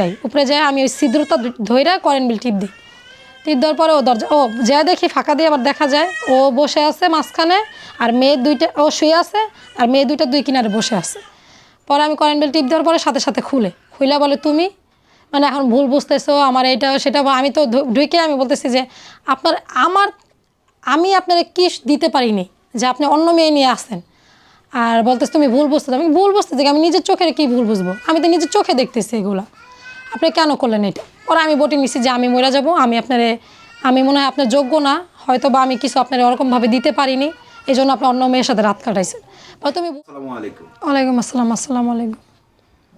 যাই উপরে যাই আমি ওই ছিদ্রটা ধইরা কারেন্ট বিল টিপ দিই। টিপ দেওয়ার পরে ও দরজা, ও যা দেখি, ফাঁকা দিয়ে আবার দেখা যায়, ও বসে আছে মাঝখানে, আর মেয়ে দুইটা, ও শুয়ে আছে, আর মেয়ে দুইটা দুই কিনারে বসে আছে। পরে আমি কারেন্ট বিল টিপ দেওয়ার পরে সাথে সাথে খুলে। খুলে বলে, তুমি? মানে এখন ভুল বুঝতেছো, আমার এটা সেটা আমি তো ঢুকে আমি বলতেছি যে, আপনার, আমার, আমি আপনার কি দিতে পারিনি যে আপনি অন্য মেয়ে নিয়ে আসেন। আর বলতেছ, তুমি ভুল বুঝতে আমি ভুল বুঝতেছি আমি নিজের চোখের কি ভুল বুঝব? আমি তো নিজের চোখে দেখতেছি এগুলা। আপনি কেন করলেন এটা? ওরা আমি বটি নিছি যে আমি মরে যাব আমি আপনারে আমি মনে হয় আপনার যোগ্য না হয়তো বা আমি কিছু আপনার ওরকমভাবে দিতে পারিনি এই জন্য আপনার অন্য মেয়ের সাথে রাত কাটাইছেন। বা তুমি ওয়ালাইকুম আসসালাম আসসালামু আলাইকুম।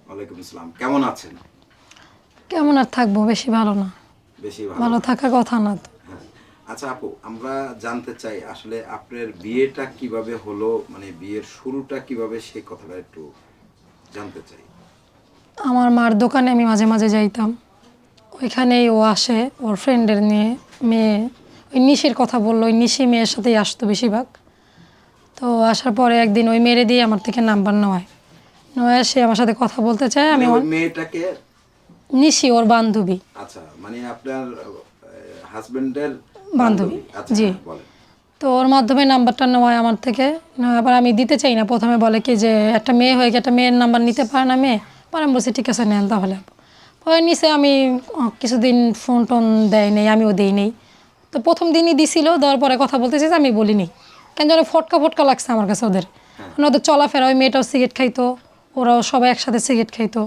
ওয়ালাইকুম আসসালাম। কেমন আছেন? কেমন আর থাকব? বেশি ভালো না। বেশি ভালো ভালো থাকার কথা না তো। হ্যাঁ। আচ্ছা আপু আমরা জানতে চাই আসলে আপনার বিয়েটা কীভাবে হলো? মানে বিয়ের শুরুটা কীভাবে? সেই কথাটা একটু জানতে চাই। আমার মার দোকানে আমি মাঝে মাঝে যাইতাম। ওইখানেই ও আসে ওর ফ্রেন্ডের নিয়ে মেয়ে। ওই নিশির কথা বলল ওই নিশি মেয়ের সাথেই আসতো বেশিরভাগ। তো আসার পরে একদিন ওই মেরে দিয়ে আমার থেকে নাম্বার নেওয়ায়। নেওয়ায় সে আমার সাথে কথা বলতে চায় আমি মানে আমার- মেয়েটাকে? নিশি ওর বান্ধবী। আচ্ছা মানে আপনার হাজবেন্ডের বান্ধবী, আচ্ছা জি। হ্যাঁ, তো ওর মাধ্যমে নাম্বারটা নেওয়ায় আমার থেকে। আবার আমি দিতে চাই না প্রথমে বলে কি যে একটা মেয়ে হয়ে গিয়ে একটা মেয়ের নাম্বার নিতে পারে না মেয়ে? পরে আমি বলছি ঠিক আছে নেন তাহলে। পরে নিচে আমি কিছুদিন ফোন টোন দেয় নেই আমিও দেই নেই। তো প্রথম দিনই দিছিল দেওয়ার পরে কথা বলতেছি যে আমি বলিনি। কেন যেন ফটকা ফটকা লাগছে আমার কাছে ওদের। মানে ওদের চলাফেরা ওই মেয়েটাও সিগারেট খাইতো ওরাও সবাই একসাথে সিগারেট খাইতো।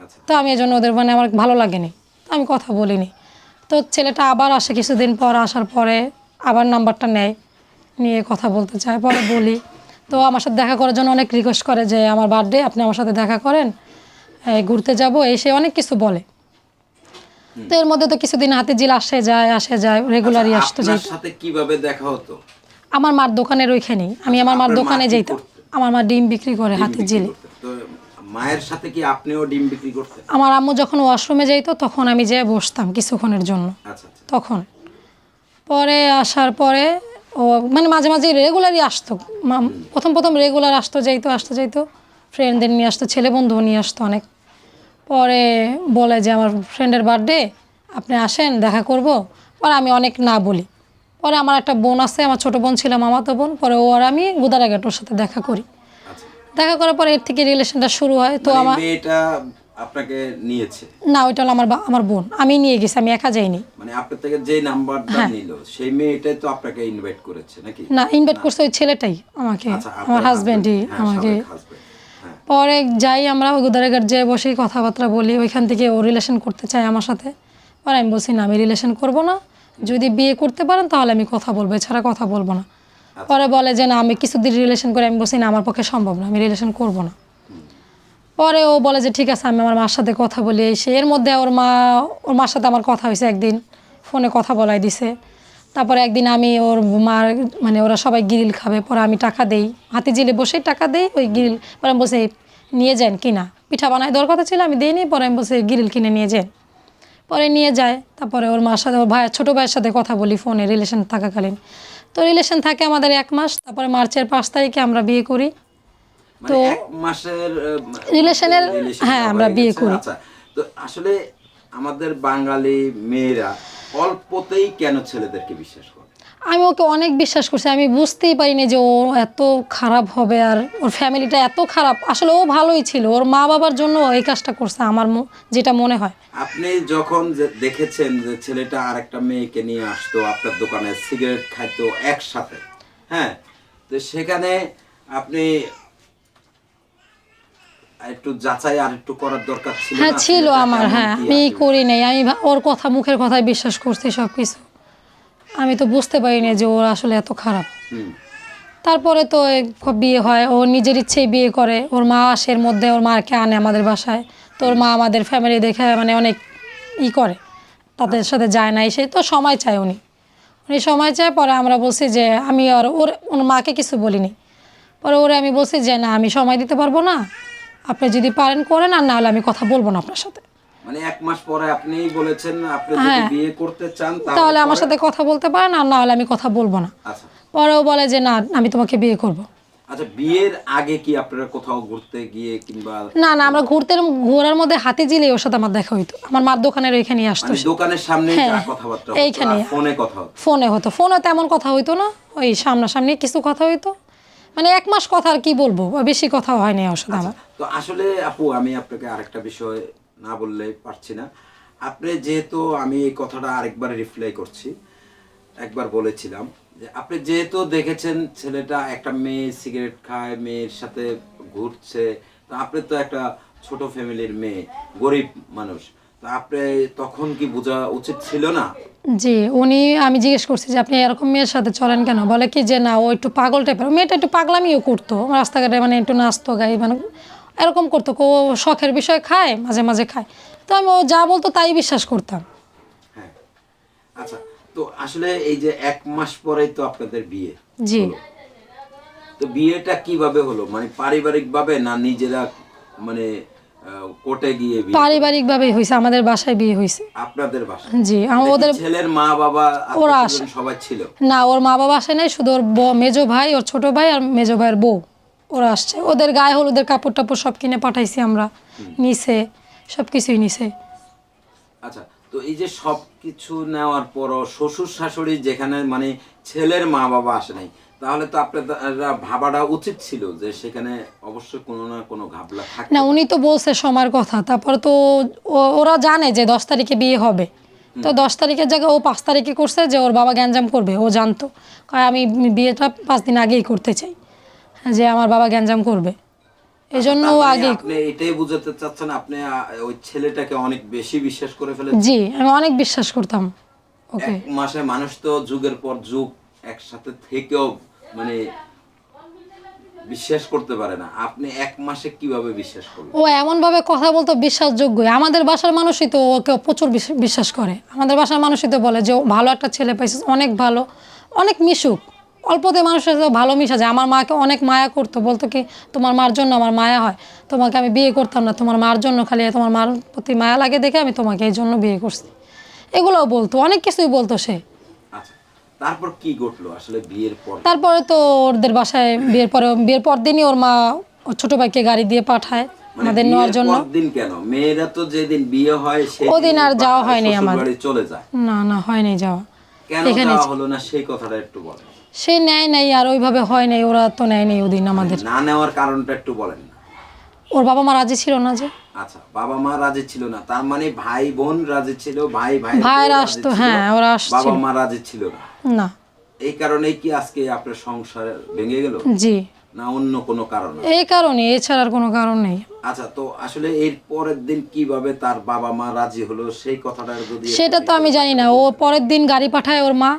আচ্ছা। তো আমি এই জন্য ওদের মানে আমার ভালো লাগেনি। তো আমি কথা বলিনি। তো ছেলেটা আবার আসে কিছুদিন পর আসার পরে আবার নাম্বারটা নেয় নিয়ে কথা বলতে চায় পরে বলি। তো আমার সাথে দেখা করার জন্য অনেক রিকোয়েস্ট করে যে আমার বার্থডে আপনি আমার সাথে দেখা করেন। ঘুরতে যাব এসে অনেক কিছু বলে। তো এর মধ্যে তো কিছুদিন হাতে জিল আসে যায় আসে যায় রেগুলারই আচ্ছা, আসতো যাইতো। সাথে কীভাবে দেখা হতো? আমার মার দোকানের ওইখানেই আমি আমার মার দোকানে কি যাইতাম। আমার মা ডিম বিক্রি করে হাতে জিলে। মায়ের সাথে কি আপনিও ডিম বিক্রি করতেন? আমার আম্মু যখন ওয়াশরুমে যাইতো তখন আমি যেয়ে বসতাম কিছুক্ষণের জন্য। আচ্ছা আচ্ছা। তখন। পরে আসার পরে ও মানে মাঝে মাঝে রেগুলারই আসতো। প্রথম প্রথম রেগুলার আসতো যাইতো আসতো যাইতো। ফ্রেন্ডদের নিয়ে আসতো ছেলে বন্ধু নিয়ে আসতো অনেক। পরে বলে যে আমার ফ্রেন্ডের বার্থডে আপনি আসেন দেখা করব। পরে আমি অনেক না বলি। পরে আমার একটা বোন আছে আমার ছোট বোন ছিল মামাতো বোন পরে ও আর আমি গুদারাঘাট ওর সাথে দেখা করি। আচ্ছা। দেখা করার পরে এর থেকে রিলেশনটা শুরু হয় তো মানে আমার আপনাকে নিয়েছে? না ওইটা হলো আমার আমার বোন। আমি নিয়ে গেছি আমি একা যাইনি। মানে আপনার থেকে যে নাম্বারটা হ্যাঁ। নিল সেই মেয়েটাই তো আপনাকে ইনভাইট করেছে নাকি? না ইনভাইট করছে ওই ছেলেটাই আমাকে আচ্ছা, আমার হাজব্যান্ডই হ্যাঁ, আমাকে। পরে যাই আমরা গুদারাঘাট যেয়ে বসেই কথাবার্তা বলি ওইখান থেকে ও রিলেশন করতে চায় আমার সাথে। পরে আমি বলছি না আমি রিলেশন করব না। যদি বিয়ে করতে পারেন তাহলে আমি কথা বলব এছাড়া কথা বলব না। পরে বলে যে না আমি কিছুদিন রিলেশন করে আমি বলছি না আমার পক্ষে সম্ভব না আমি রিলেশন করব না। পরে ও বলে যে ঠিক আছে আমি আমার মার সাথে কথা বলি। এসে এর মধ্যে ওর মা ওর মার সাথে আমার কথা হয়েছে একদিন ফোনে কথা বলাই দিছে। তারপরে একদিন আমি ওর মার মানে ওরা সবাই গ্রিল খাবে পরে আমি টাকা দেই। হাতে জিলে বসেই টাকা দেই ওই গ্রিল পরে আমি বসে নিয়ে যান কিনা। পিঠা বানায় দেওয়ার কথা ছিল আমি দিই দিইনি পরে আমি বসে গ্রিল কিনে নিয়ে যান। পরে নিয়ে যায় তারপরে ওর মার সাথে ওর ভাই ছোটো ভাইয়ের সাথে কথা বলি ফোনে রিলেশন থাকাকালীন। তো রিলেশন থাকে আমাদের এক মাস তারপরে মার্চের পাঁচ তারিখে আমরা বিয়ে করি। তো এক মাসের রিলেশনের হ্যাঁ, আমরা বিয়ে করি। আচ্ছা তো আসলে আমাদের বাঙালি মেয়েরা অল্পতেই কেন ছেলেদেরকে বিশ্বাস করে? আমি ওকে অনেক বিশ্বাস করছি। আমি বুঝতেই পারিনি যে ও এত খারাপ হবে আর ওর ফ্যামিলিটা এত খারাপ। আসলে ও ভালোই ছিল। ওর মা বাবার জন্য এই কাজটা করছে আমার ম- যেটা মনে হয়। আপনি যখন দেখেছেন যে ছেলেটা আরেকটা মেয়েকে নিয়ে আসতো আপনার দোকানে সিগারেট খাইতো একসাথে হ্যাঁ? তো সেখানে আপনি একটু যাচাই আর একটু করার দরকার ছিল হ্যাঁ ছিল আমার হ্যাঁ আমি? করি নাই আমি ওর কথা মুখের কথায় বিশ্বাস করছি সব কিছু আমি তো বুঝতে পারিনি যে ওর আসলে এত খারাপ। তারপরে তো বিয়ে হয় ও নিজের ইচ্ছেই বিয়ে করে ওর মা আসে এর মধ্যে ওর মাকে আনে আমাদের বাসায়। তো ওর মা আমাদের ফ্যামিলি দেখে মানে অনেক ই করে তাদের সাথে যায় না এসে তো সময় চায় উনি। উনি সময় চায় পরে আমরা বলছি যে আমি আর ওর ওর মাকে কিছু বলিনি। পরে ওরে আমি বলছি যে না আমি সময় দিতে পারব না আপনি যদি পারেন করেন আর না হলে আমি কথা বলব না আপনার সাথে। মানে এক মাস পরে আপনিই বলেছেন আপনি যদি হ্যাঁ। বিয়ে করতে চান তাহলে আমার সাথে কথা বলতে পারেন আর না হলে আমি কথা বলব না। আচ্ছা। পরেও বলে যে না আমি তোমাকে বিয়ে করব। আচ্ছা বিয়ের আগে কি আপনারা কোথাও ঘুরতে গিয়ে কিংবা না না আমরা ঘুরতে ঘোরার মধ্যে হাতে জিলে ওর সাথে আমার দেখা হইতো। আমার মার দোকানের ওইখানে আসতো মানে দোকানের সামনে হ্যাঁ, কথাবার্তা এইখানে। ফোনে কথা ফোনে হতো। ফোনে তেমন কথা হইতো না ওই সামনাসামনি কিছু কথা হইতো। মানে এক মাস কথা আর কি বলব? বেশি কথা হয়নি ওর আমার। তো আসলে আপু, আমি আপনাকে আরেকটা বিষয় না বললে পারছি না। আপনি যেহেতু আমি এই কথাটা আরেকবার রিপ্লাই করছি, একবার বলেছিলাম যে আপনি যেহেতু দেখেছেন ছেলেটা একটা মেয়ে সিগারেট খায়, মেয়ের সাথে ঘুরছে, তো আপনি তো একটা ছোট ফ্যামিলির মেয়ে, গরিব মানুষ। তো আপনি তখন কি বোঝা উচিত ছিল না? জি উনি আমি জিজ্ঞেস করছি যে আপনি এরকম মেয়ের সাথে চলেন কেন? বলে কি যে না ও একটু পাগল টাইপের মেয়েটা একটু পাগলামিও করতো। রাস্তাঘাটে মানে একটু নাচতো গাই মানে এরকম করতো। ও শখের বিষয় খায় মাঝে মাঝে খায়। তো আমি ও যা বলতো তাই বিশ্বাস করতাম। হ্যাঁ। আচ্ছা তো আসলে এই যে এক মাস পরেই তো আপনাদের বিয়ে জি। তো বিয়েটা কীভাবে হলো? মানে পারিবারিক ভাবে না নিজেরা মানে কোর্টে গিয়ে হয়েছে আমাদের বাসায় বিয়ে হয়েছে আপনাদের বাসা জি আমার ওদের ছেলের মা বাবা ওরা সবাই ছিল? না ওর মা বাবা আসে নাই শুধু ওর মেজো ভাই ওর ছোট ভাই আর মেজো ভাইয়ের বউ ওরা আসছে। ওদের গায়ে হলুদের কাপড় টাপড় সব কিনে পাঠাইছি আমরা। নিছে সব কিছুই নিছে। আচ্ছা তো এই যে সব কিছু নেওয়ার পরও শ্বশুর শাশুড়ি যেখানে মানে ছেলের মা বাবা আসে নাই তাহলে তো আপনারা ভাবাটা উচিত ছিল যে সেখানে অবশ্যই কোনো না কোনো ঘাবলা থাকে না উনি তো বলছে সময়ের কথা তারপর তো ওরা জানে যে দশ তারিখে বিয়ে হবে। তো দশ তারিখের জায়গায় ও পাঁচ তারিখে করছে যে ওর বাবা গ্যাঞ্জাম করবে ও জানতো। কয় আমি বিয়েটা পাঁচ দিন আগেই করতে চাই যে আমার বাবা গ্যাঞ্জাম করবে। এই জন্য ও মানে আগেই আপনি এটাই বুঝাতে চাচ্ছেন আপনি ওই ছেলেটাকে অনেক বেশি বিশ্বাস করে ফেলে জি আমি অনেক বিশ্বাস করতাম ওকে। এক মাসে মানুষ তো যুগের পর যুগ একসাথে থেকেও মানে বিশ্বাস করতে পারে না। আপনি এক মাসে কীভাবে বিশ্বাস করবেন? ও এমনভাবে কথা বলতো বিশ্বাসযোগ্য আমাদের বাসার মানুষই তো ওকে প্রচুর বিশ- বিশ্বাস করে। আমাদের বাসার মানুষই তো বলে যে ভালো একটা ছেলে পাইছে অনেক ভালো, অনেক মিশুক। অল্পতে মানুষের সাথে ভালো মিশা যায়। আমার মাকে অনেক মায়া করতো। বলতো কি, তোমার মার জন্য আমার মায়া হয়। তোমাকে আমি বিয়ে করতাম না। তোমার মার জন্য খালি তোমার মার প্রতি মায়া লাগে দেখে আমি তোমাকে এই জন্য বিয়ে করছি। এগুলোও বলতো। অনেক কিছুই বলতো সে। তারপর কি ঘটলো? আসলে বিয়ের পর তারপরে তো ওদের বাসায় বিয়ের পরে বিয়ের পর দিনই ওর মা ওর ছোটো ভাইকে গাড়ি দিয়ে পাঠায় মানে আমাদের নেওয়ার জন্য। দিন কেন? মেয়েরা তো যেদিন বিয়ে হয় সেই ওদিন আর যাওয়া হয়নি আমাদের। চলে যায়। না না হয়নি যাওয়া। কেন এখানে হলো না? সেই কথাটা একটু বলেন। সে নেয় নাই আর ওইভাবে হয় নাই ওরা তো নেয় নাই ওদিন আমাদের। না নেওয়ার কারণটা একটু বলেন না। ওর বাবা মা রাজি ছিল না যে। আচ্ছা বাবা মা রাজি ছিল না তার মানে ভাই বোন রাজি ছিল ভাই ভাই ভাইয়েরা আসতো, হ্যাঁ, ওরা আসছিল। বাবা মা রাজি ছিল না। না। এই কারণেই কি আজকে আপনার সংসার ভেঙে গেল? জি। না অন্য কোনো কারণ এই কারণে এছাড়া আর কোনো কারণ নেই। আচ্ছা তো আসলে এর পরের দিন কীভাবে তার বাবা মা রাজি হলো সেই কথাটা যদি সেটা তো আমি জানি না ও পরের দিন গাড়ি পাঠায় ওর মা।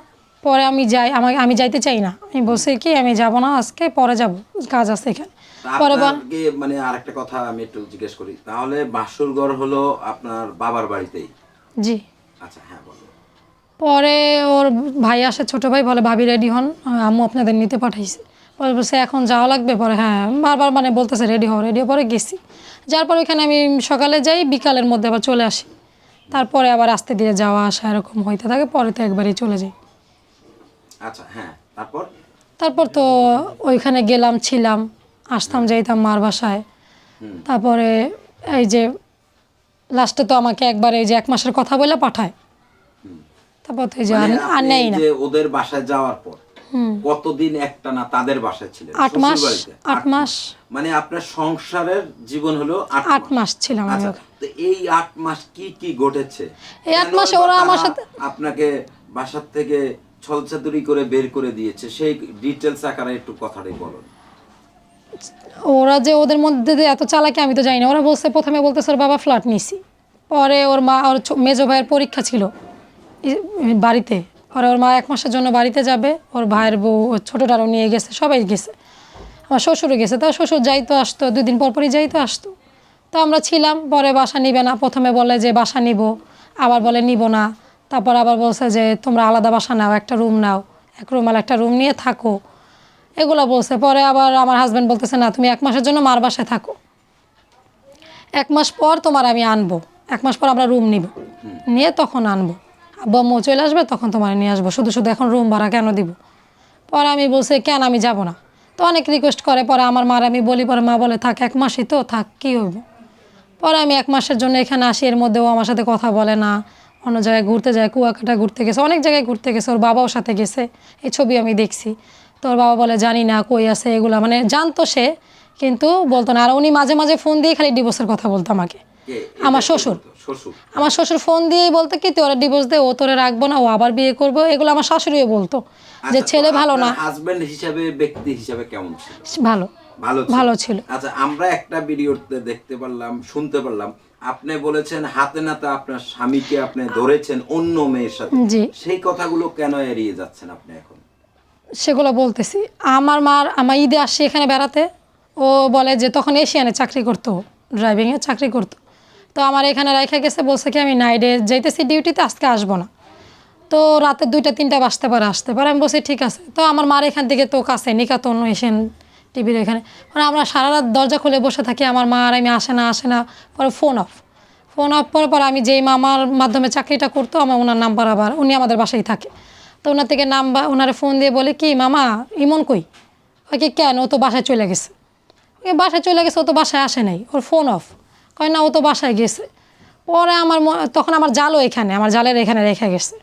পরে আমি যাই আমাকে আমি যাইতে চাই না। আমি বলছি কি আমি যাব না আজকে পরে যাব কাজ আছে এখানে। পরে মানে আরেকটা কথা আমি একটু জিজ্ঞেস করি। তাহলে বাসুর ঘর হলো আপনার বাবার বাড়িতেই? জি। আচ্ছা হ্যাঁ বলো। পরে ওর ভাই আসে ছোট ভাই বলে ভাবি রেডি হন আম্মু আপনাদের নিতে পাঠাইছে। পরে বলছে এখন যাওয়া লাগবে? পরে হ্যাঁ। বারবার মানে বলতেছে রেডি হও রেডি পরে গেছি। যার পরে ওইখানে আমি সকালে যাই বিকালের মধ্যে আবার চলে আসি। তারপরে আবার রাস্তা দিয়ে যাওয়া আসা এরকম হইতে থাকে পরে তো একবারই চলে যাই। আচ্ছা হ্যাঁ তারপর? তারপর তো ওইখানে গেলাম ছিলাম আসতাম যাইতাম মার বাসায়। তারপরে এই যে লাস্টে তো আমাকে একবার এই যে এক মাসের কথা বলে পাঠায়। তারপর তো এই যে মানে আর- নেই না। ওদের বাসায় যাওয়ার পর কতদিন একটা না তাদের বাসায় ছিলেন? আট মাস আট মাস। মানে আপনার সংসারের জীবন হলো আট আট মাস ছিলাম আমি আচ্ছা তো এই আট মাস কি কি ঘটেছে? এই আট মাসে ওরা আমার সাথে- আপনাকে বাসার থেকে ছলচাতুরি করে বের করে দিয়েছে, সেই ডিটেলস আকারে একটু কথাটাই বলুন। ওরা যে ওদের মধ্যে এত চালাকি, আমি তো জানি না। ওরা বলছে, প্রথমে বলতেছে, ওর বাবা ফ্ল্যাট নিছি। পরে ওর মা, ওর মেজো ভাইয়ের পরীক্ষা ছিল বাড়িতে। পরে ওর মা এক মাসের জন্য বাড়িতে যাবে। ওর ভাইয়ের বউ, ওর ছোটোটারও নিয়ে গেছে, সবাই গেছে। আমার শ্বশুরও গেছে তা শ্বশুর যাইতো, আসতো, দুই দিন পর পরই যাইতো, আসতো। তো আমরা ছিলাম, পরে বাসা নিবে না। প্রথমে বলে যে, বাসা নিব। আবার বলে, নিব না। তারপর আবার বলছে যে, তোমরা আলাদা বাসা নাও, একটা রুম নাও, এক রুম আর একটা রুম নিয়ে থাকো। এগুলো বলছে। পরে আবার আমার হাজব্যান্ড বলতেছে, না, তুমি এক মাসের জন্য মার বাসায় থাকো। এক মাস পর তোমার আমি আনব। এক মাস পর আমরা রুম নিব। নিয়ে তখন আনব। আব্বু আম্মু চলে আসবে, তখন তোমার নিয়ে আসব। শুধু শুধু এখন রুম ভাড়া কেন দিব? পরে আমি বলছি, কেন, আমি যাব না। তো অনেক রিকোয়েস্ট করে। পরে আমার মার, আমি বলি, পরে মা বলে, থাক, এক মাসই তো, থাক, কী হইব? পরে আমি এক মাসের জন্য এখানে আসি। এর মধ্যেও আমার সাথে কথা বলে না। অন্য জায়গায় ঘুরতে যায় কুয়াকাটা ঘুরতে গেছে অনেক জায়গায় ঘুরতে গেছে ওর বাবাও সাথে গেছে এই ছবি আমি দেখছি। তো ওর বাবা বলে জানি না কই আছে এগুলো? মানে জানতো সে কিন্তু বলতো না। আর উনি মাঝে মাঝে ফোন দিয়ে খালি ডিভোর্সের কথা বলতো আমাকে। আমার শ্বশুর। আমার শ্বশুর ফোন দিয়েই বলতো কি তুই ওরা ডিভোর্স দে ও তোরে রাখব না ও আবার বিয়ে করব? এগুলো আমার শাশুড়িও বলতো যে ছেলে ভালো না। হাজবেন্ড হিসাবে ব্যক্তি হিসাবে কেমন ছিল? ভালো। ভালো ভালো ছিল। আচ্ছা আমরা একটা ভিডিওতে দেখতে পারলাম শুনতে পারলাম আপনি বলেছেন হাতে নাতে আপনার স্বামীকে আপনি ধরেছেন অন্য মেয়ের সাথে। জি। সেই কথাগুলো কেন এড়িয়ে যাচ্ছেন আপনি এখন? সেগুলো বলতেছি আমার মার আমার ঈদে আসছে এখানে বেড়াতে ও বলে যে তখন এশিয়ানে চাকরি করতো ড্রাইভিংয়ে চাকরি করতো। তো আমার এখানে রেখে গেছে বলছে কি আমি নাইডে যাইতেছি ডিউটিতে আজকে আসব না। তো রাতে দুইটা তিনটা বাজতে পারে আসতে পারে। আমি বলছি ঠিক আছে। তো আমার মার এখান থেকে তো কাছে নিকাতন এশিয়ান টিভির এখানে মানে আমরা সারা রাত দরজা খুলে বসে থাকি, আমার মা আর আমি আসে না আসে না, পরে ফোন অফ ফোন অফ পরে পরে আমি যেই মামার মাধ্যমে চাকরিটা করতো, আমার ওনার নাম্বার আবার, উনি আমাদের বাসায় থাকে। তো ওনার থেকে নাম্বার ওনারে ফোন দিয়ে বলে, কি মামা, ইমন কই? ওই কি কেন? ও তো বাসায় চলে গেছে। ওই বাসায় চলে গেছে, ও তো বাসায় আসে নাই। ওর ফোন অফ কয়, না, ও তো বাসায় গেছে। পরে আমার তখন আমার জালও এখানে, আমার জালের এখানে রেখে গেছে।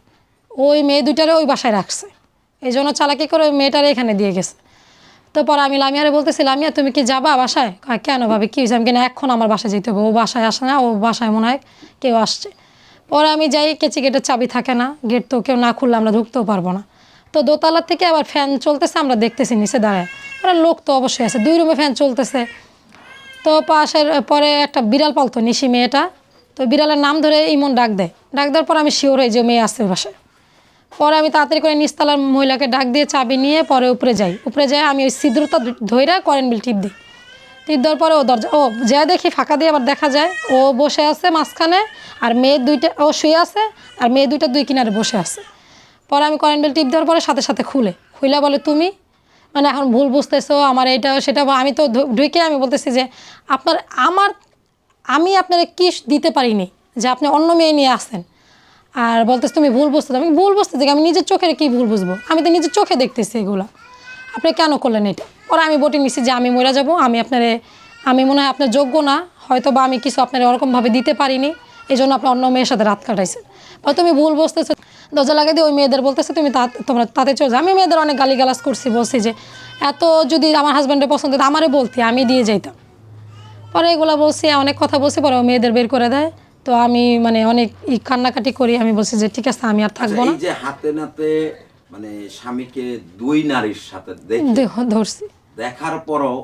ওই মেয়ে দুইটারে ওই বাসায় রাখছে। এই জন্য চালাকি করে ওই মেয়েটারে এখানে দিয়ে গেছে। তো পরে আমি লামিয়ারে বলতেছি, লামিয়া, তুমি কি যাবা বাসায়? কেন ভাবি, কী হয়েছে? আমি কিনা এখন আমার বাসায় যেতে হবে ও বাসায় আসে না, ও বাসায় মনে হয় কেউ আসছে। পরে আমি যাই, কেচি গেটের চাবি থাকে না, গেট তো কেউ না খুললে আমরা ঢুকতেও পারব না। তো দোতলার থেকে আবার ফ্যান চলতেছে, আমরা দেখতেছি নিচে দাঁড়ায়। ওরা লোক তো অবশ্যই আছে, দুই রুমে ফ্যান চলতেছে। তো পাশের, পরে একটা বিড়াল পালতো, নিশি মেয়েটা। তো বিড়ালের নাম ধরে ইমন ডাক দেয়। ডাক দেওয়ার পর আমি শিওর হই যে মেয়ে ওর বাসায়। পরে আমি তাড়াতাড়ি করে নিচতলার মহিলাকে ডাক দিয়ে চাবি নিয়ে পরে উপরে যাই। উপরে যাই, আমি ওই সিদ্রতা ধইরা করেন্ট বিল টিপ দিই। টিপ দেওয়ার পরে ও দরজা ও যা দেখি ফাঁকা দিয়ে আবার দেখা যায়, ও বসে আছে মাঝখানে আর মেয়ে দুইটা ও শুয়ে আছে আর মেয়ে দুইটা দুই কিনারে বসে আছে। পরে আমি কারেন্ট বিল টিপ দেওয়ার পরে সাথে সাথে খুলে। খুলে বলে, তুমি? মানে এখন ভুল বুঝতেছো, আমার এইটা সেটা আমি তো ঢুকে আমি বলতেছি যে, আপনার আমার আমি আপনারা কি দিতে পারিনি যে আপনি অন্য মেয়ে নিয়ে আসেন। আর বলতেছ, তুমি ভুল বুঝতে আমি ভুল বুঝতেছি? আমি নিজের চোখের কি ভুল বুঝব? আমি তো নিজের চোখে দেখতেছি এগুলো। আপনি কেন করলেন এটা? পরে আমি বটি নিছি যে, আমি মরে যাব, আমি আপনারে, আমি মনে হয় আপনার যোগ্য না। হয়তো বা আমি কিছু আপনার ওরকমভাবে দিতে পারিনি। এই জন্য আপনি অন্য মেয়ের সাথে রাত কাটাইছেন। বা তুমি ভুল বুঝতেছো। দরজা লাগিয়ে দিয়ে ওই মেয়েদের বলতেছে, তুমি তোমরা তাতে চলে আমি মেয়েদের অনেক গালিগালাজ করছি, বলছি যে, এত যদি আমার হাজব্যান্ডের পছন্দ আমারে বলতি, আমি দিয়ে যাইতাম। পরে এগুলো বলছি, অনেক কথা বলছি, পরে ও মেয়েদের বের করে দেয়। তো আমি মানে অনেক কান্নাকাটি করি আমি বলছি যে ঠিক আছে আমি আর থাকব না। যে হাতে নাতে মানে স্বামীকে দুই নারীর সাথে দেখে ধরছি। দেখার পরও